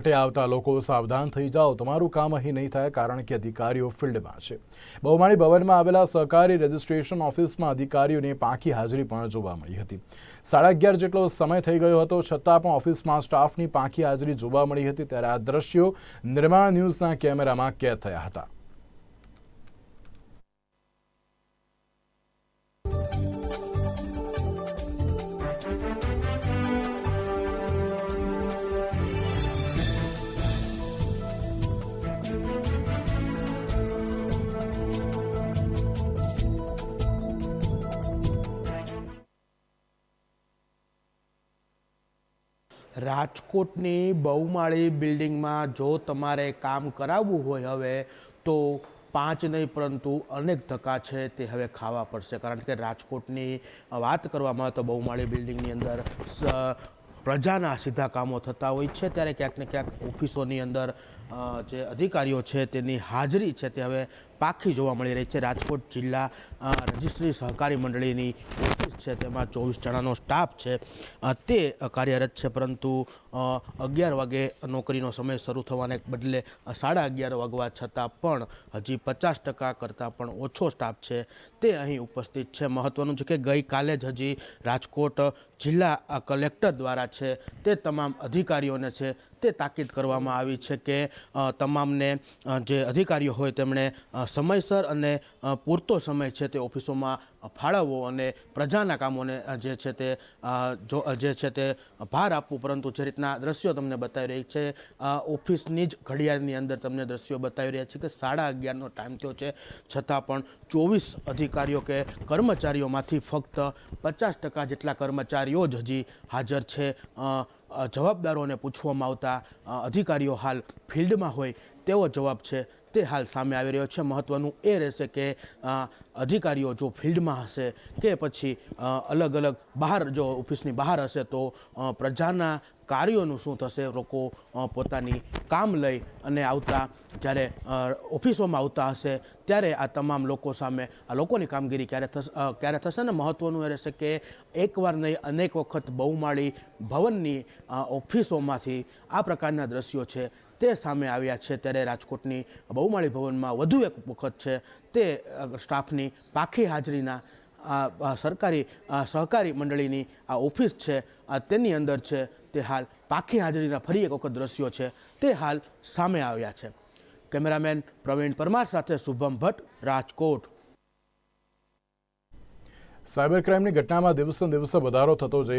માટે આવતા લોકો સાવધાન થઈ જાઓ. તમારું કામ અહીં નહીં થાય કારણ કે અધિકારીઓ ફિલ્ડમાં છે. બહુમાળી ભવનમાં આવેલા સહકારી રજિસ્ટ્રેશન ઓફિસમાં અધિકારીઓની પાંખી હાજરી પણ જોવા મળી હતી. સાડા અગિયાર જેટલો સમય થઈ ગયો હતો, છતાં પણ ઓફિસમાં સ્ટાફની પાંખી હાજરી જોવા મળી હતી. ત્યારે આ દ્રશ્યો નિર્માણ ન્યૂઝના કેમેરામાં કેદ થયા હતા. રાજકોટની બહુમાળી બિલ્ડિંગમાં જો તમારે કામ કરાવવું હોય હવે, તો પાંચ નહીં, પરંતુ અનેક ધક્કા છે તે હવે ખાવા પડશે. કારણ કે રાજકોટની વાત કરવામાં તો બહુમાળી બિલ્ડિંગની અંદર પ્રજાના સીધા કામો થતા હોય છે. ત્યારે ક્યાંક ને ક્યાંક ઓફિસોની અંદર જે અધિકારીઓ છે તેની હાજરી છે તે હવે પાખી જોવા મળી રહી છે. રાજકોટ જિલ્લા રજિસ્ટ્રી સહકારી મંડળીની ઓફિસ છે. તેમાં ચોવીસ જણાનો સ્ટાફ છે. તે કાર્યરત છે, પરંતુ અગિયાર વાગે નોકરીનો સમય શરૂ થવાને બદલે સાડા અગિયાર વાગવા છતાં પણ હજી પચાસ ટકા કરતાં પણ ઓછો સ્ટાફ છે. તે અહીં ઉપસ્થિત છે. મહત્વનું છે કે ગઈકાલે જ હજી રાજકોટ જિલ્લા કલેક્ટર દ્વારા છે. તે તમામ અધિકારીઓને છે, તે તાકીદ કરવામાં આવી છે કે તમામને જે અધિકારીઓ હોય તેમણે સમયસર અને પૂરતો સમય છે તે ઓફિસોમાં ફાળવવો અને પ્રજાના કામોને જે છે તે જો જે છે તે ભાર આપવું, પરંતુ જે રીતના દ્રશ્યો તમને બતાવી રહી છે ઓફિસની જ ઘડિયાળની અંદર તમને દ્રશ્યો બતાવી રહ્યા છે કે સાડા અગિયારનો ટાઈમ થયો છે. છતાં પણ ચોવીસ અધિકારીઓ કે કર્મચારીઓમાંથી ફક્ત પચાસ ટકા જેટલા કર્મચારીઓ જ હજી હાજર છે. જવાબદારોને પૂછવામાં આવતા અધિકારીઓ હાલ ફિલ્ડમાં હોય તેવો જવાબ છે તે હાલ સામે આવી રહ્યો છે. મહત્ત્વનું એ રહેશે કે અધિકારીઓ જો ફિલ્ડમાં હશે કે પછી અલગ અલગ બહાર જો ઓફિસની બહાર હશે તો પ્રજાના કાર્યોનું શું થશે? લોકો પોતાની કામ લઈ અને આવતા, જ્યારે ઓફિસોમાં આવતા હશે, ત્યારે આ તમામ લોકો સામે, આ લોકોની કામગીરી ક્યારે થશે ક્યારે થશે ને? મહત્ત્વનું એ રહેશે કે એકવાર નહીં, અનેક વખત બહુમાળી ભવનની ઓફિસોમાંથી આ પ્રકારના દ્રશ્યો છે, તે સામે આવ્યા છે. ત્યારે રાજકોટની બહુમાળી ભવનમાં વધુ એક વખત છે, તે સ્ટાફની પાખી હાજરીના સરકારી સહકારી મંડળીની આ ઓફિસ છે તેની અંદર છે. તે હાલ પાખી હાજરીના ફરી એક વખત દ્રશ્યો છે. તે હાલ સામે આવ્યા છે. કેમેરામેન પ્રવીણ પરમાર સાથે શુભમ ભટ્ટ, રાજકોટ. સાયબર ક્રાઇમની ઘટનામાં દિવસે દિવસે વધારો થતો જઈ